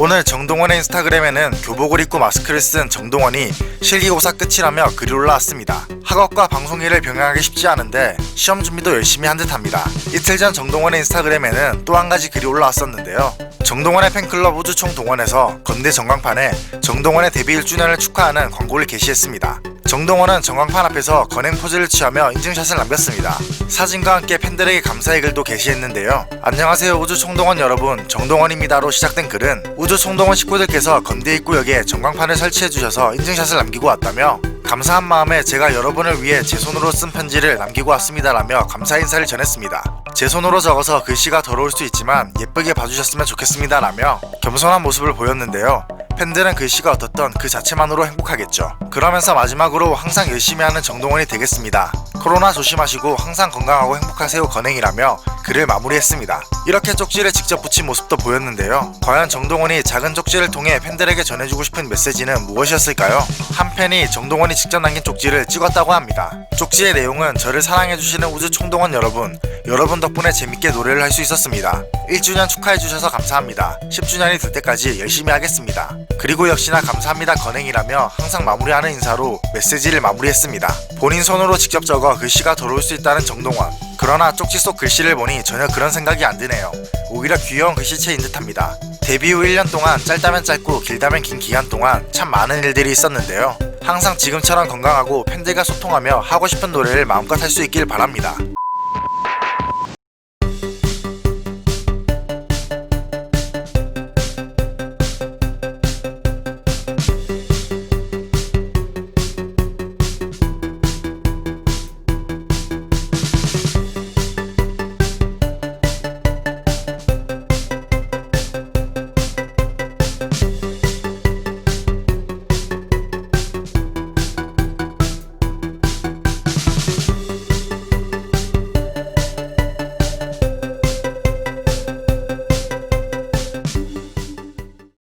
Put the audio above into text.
오늘 정동원의 인스타그램에는 교복을 입고 마스크를 쓴 정동원이 실기고사 끝이라며 글이 올라왔습니다. 학업과 방송 일을 병행하기 쉽지 않은데 시험 준비도 열심히 한 듯합니다. 이틀 전 정동원의 인스타그램에는 또 한 가지 글이 올라왔었는데요. 정동원의 팬클럽 우주총 동원에서 건대 전광판에 정동원의 데뷔 1주년을 축하하는 광고를 게시했습니다. 정동원은 전광판 앞에서 건행 포즈를 취하며 인증샷을 남겼습니다. 사진과 함께 팬들에게 감사의 글도 게시했는데요. 안녕하세요 우주 총동원 여러분 정동원입니다로 시작된 글은 우주 총동원 식구들께서 건대 입구역에 전광판을 설치해 주셔서 인증샷을 남기고 왔다며 감사한 마음에 제가 여러분을 위해 제 손으로 쓴 편지를 남기고 왔습니다라며 감사 인사를 전했습니다. 제 손으로 적어서 글씨가 더러울 수 있지만 예쁘게 봐주셨으면 좋겠습니다라며 겸손한 모습을 보였는데요. 팬들은 글씨가 어떻던 그 자체만으로 행복하겠죠. 그러면서 마지막으로 항상 열심히 하는 정동원이 되겠습니다. 코로나 조심하시고 항상 건강하고 행복하세요 건행이라며 글을 마무리했습니다. 이렇게 쪽지를 직접 붙인 모습도 보였는데요. 과연 정동원이 작은 쪽지를 통해 팬들에게 전해주고 싶은 메시지는 무엇이었을까요? 한 팬이 정동원이 직접 남긴 쪽지를 찍었다고 합니다. 쪽지의 내용은 저를 사랑해주시는 우주 총동원 여러분, 여러분 덕분에 재밌게 노래를 할 수 있었습니다. 1주년 축하해주셔서 감사합니다. 10주년이 될 때까지 열심히 하겠습니다. 그리고 역시나 감사합니다 건행이라며 항상 마무리하는 인사로 메시지를 마무리했습니다. 본인 손으로 직접 적어 글씨가 더러울 수 있다는 정동원. 그러나 쪽지 속 글씨를 보니 전혀 그런 생각이 안 드네요. 오히려 귀여운 글씨체인 듯합니다. 데뷔 후 1년 동안 짧다면 짧고 길다면 긴 기간 동안 참 많은 일들이 있었는데요. 항상 지금처럼 건강하고 팬들과 소통하며 하고 싶은 노래를 마음껏 할 수 있길 바랍니다.